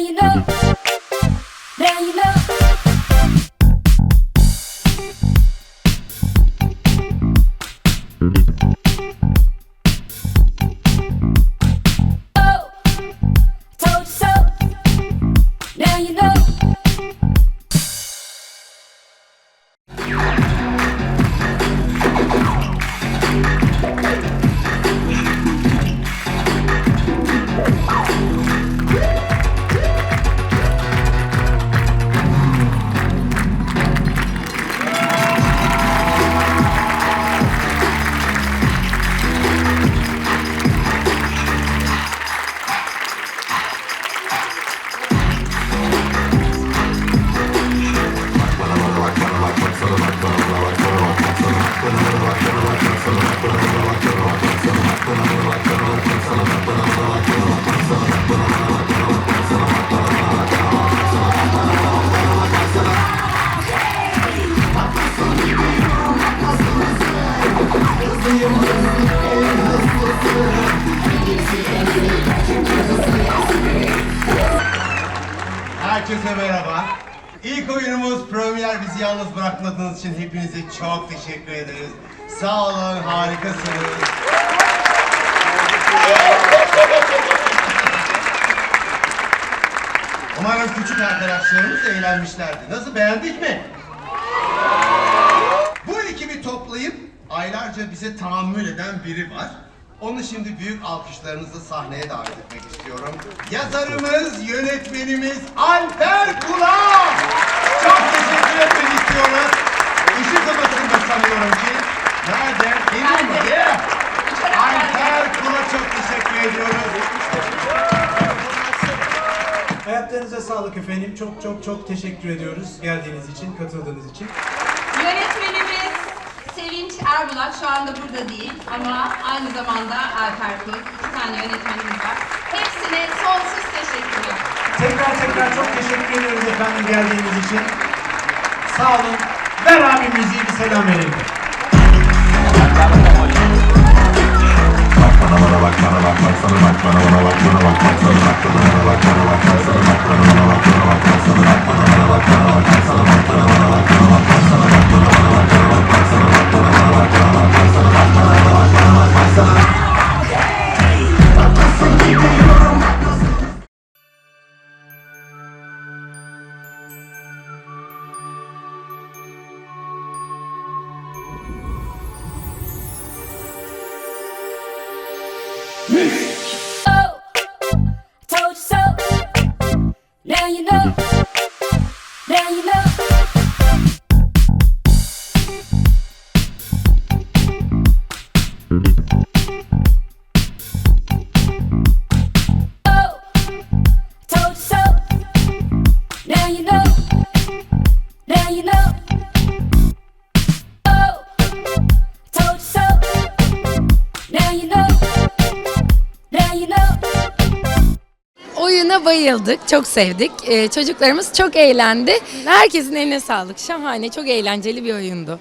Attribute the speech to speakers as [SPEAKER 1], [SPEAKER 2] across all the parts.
[SPEAKER 1] you know. Now you know. Mm-hmm.
[SPEAKER 2] Herkese merhaba. İlk oyunumuz Premier bizi yalnız bırakmadığınız için hepinize çok teşekkür ederiz. Sağ olun, harikasınız. Umarım küçük arkadaşlarımız eğlenmişlerdi. Nasıl beğendik mi? Bu ekibi toplayıp aylarca bize tahammül eden biri var. Onu şimdi büyük alkışlarınızla sahneye davet etmek istiyorum. Yazarımız, yönetmenimiz Alper Kula. Çok teşekkür etmek istiyoruz. Işık odasında sanıyorum ki. Nerede? Geliyor mu? Yeah. Alper Kula çok teşekkür ediyoruz.
[SPEAKER 3] Hayatlarınıza sağlık efendim. Çok çok çok teşekkür ediyoruz geldiğiniz için, katıldığınız için.
[SPEAKER 4] Yönetmenimiz Sevinç Erbulak şu anda burada değil ama aynı zamanda Alper Kul. İki tane yönetmenimiz var. Hepsine sonsuz teşekkürler.
[SPEAKER 3] Tekrar tekrar çok teşekkür ediyoruz efendim geldiğiniz için. Sağ olun. Ver abi müziği bir selam verelim.
[SPEAKER 1] Oh, told you so. Oh, now you know. Now you know.
[SPEAKER 5] Oyuna bayıldık, çok sevdik. Ee, çocuklarımız çok eğlendi. Herkesin eline sağlık. Şahane, çok eğlenceli bir oyundu.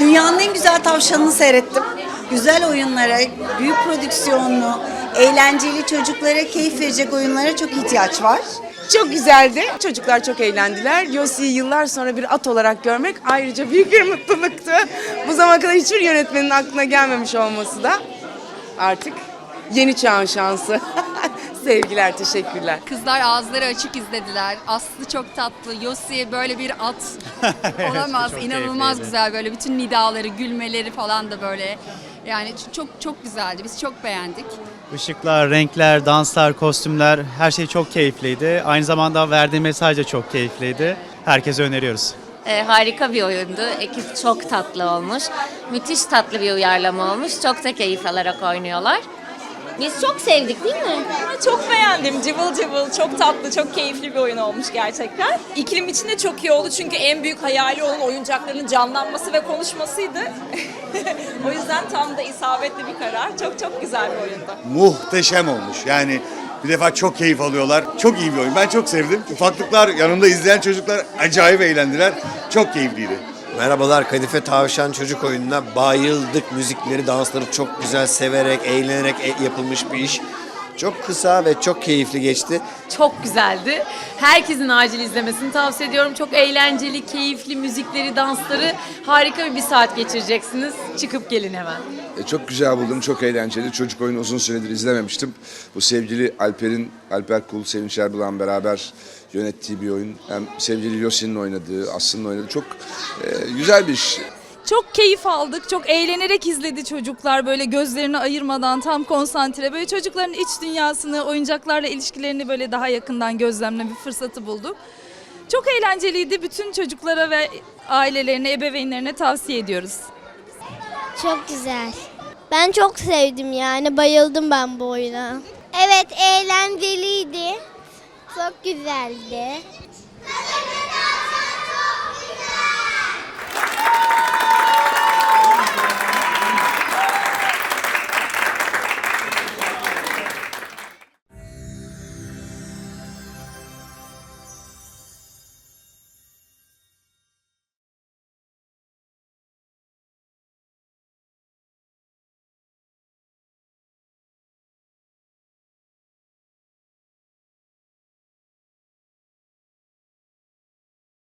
[SPEAKER 6] Dünyanın en güzel tavşanını seyrettim. Güzel oyunlara, büyük prodüksiyonlu, eğlenceli çocuklara keyif verecek oyunlara çok ihtiyaç var.
[SPEAKER 7] Çok güzeldi. Çocuklar çok eğlendiler. Yossi'yi yıllar sonra bir at olarak görmek ayrıca büyük bir mutluluktu. Bu zamana kadar hiçbir yönetmenin aklına gelmemiş olması da artık yeni çağın şansı. Sevgiler, teşekkürler.
[SPEAKER 8] Kızlar ağızları açık izlediler. Aslı çok tatlı. Yossi böyle bir at olamaz. İnanılmaz güzel böyle bütün nidaları, gülmeleri falan da böyle. Yani çok çok güzeldi. Biz çok beğendik.
[SPEAKER 9] Işıklar, renkler, danslar, kostümler her şey çok keyifliydi. Aynı zamanda verdiği mesaj da çok keyifliydi. Herkese öneriyoruz.
[SPEAKER 10] E, harika bir oyundu. Ekip çok tatlı olmuş. Müthiş tatlı bir uyarlama olmuş. Çok da keyif alarak oynuyorlar. Biz çok sevdik değil mi?
[SPEAKER 11] Çok beğendim. Cıvıl cıvıl, çok tatlı, çok keyifli bir oyun olmuş gerçekten. İklim için de çok iyi oldu çünkü en büyük hayali onun oyuncakların canlanması ve konuşmasıydı. o yüzden tam da isabetli bir karar. Çok çok güzel bir oyundu.
[SPEAKER 12] muhteşem olmuş. Yani bir defa çok keyif alıyorlar. Çok iyi bir oyun. Ben çok sevdim. Ufaklıklar yanımda izleyen çocuklar acayip eğlendiler. Çok keyifliydi.
[SPEAKER 13] Merhabalar Kadife Tavşan Çocuk Oyununa bayıldık. Müzikleri, dansları çok güzel, severek, eğlenerek e- yapılmış bir iş. Çok kısa ve çok keyifli geçti.
[SPEAKER 5] Çok güzeldi. Herkesin acil izlemesini tavsiye ediyorum. Çok eğlenceli, keyifli müzikleri, dansları harika bir bir saat geçireceksiniz. Çıkıp gelin hemen.
[SPEAKER 14] E, çok güzel buldum, çok eğlenceli. Çocuk oyunu uzun süredir izlememiştim. Bu sevgili Alper'in, Alper Kul, Sevinç Erbulan beraber yönettiği bir oyun. Hem sevgili Yosin'in oynadığı, Aslı'nın oynadığı çok e, güzel bir iş.
[SPEAKER 11] Çok keyif aldık. Çok eğlenerek izledi çocuklar böyle gözlerini ayırmadan tam konsantre. Böyle çocukların iç dünyasını, oyuncaklarla ilişkilerini böyle daha yakından gözlemleme fırsatı bulduk. Çok eğlenceliydi. Bütün çocuklara ve ailelerine, ebeveynlerine tavsiye ediyoruz.
[SPEAKER 1] Çok güzel. Ben çok sevdim yani. Bayıldım ben bu oyuna. Evet eğlenceliydi. Çok güzeldi.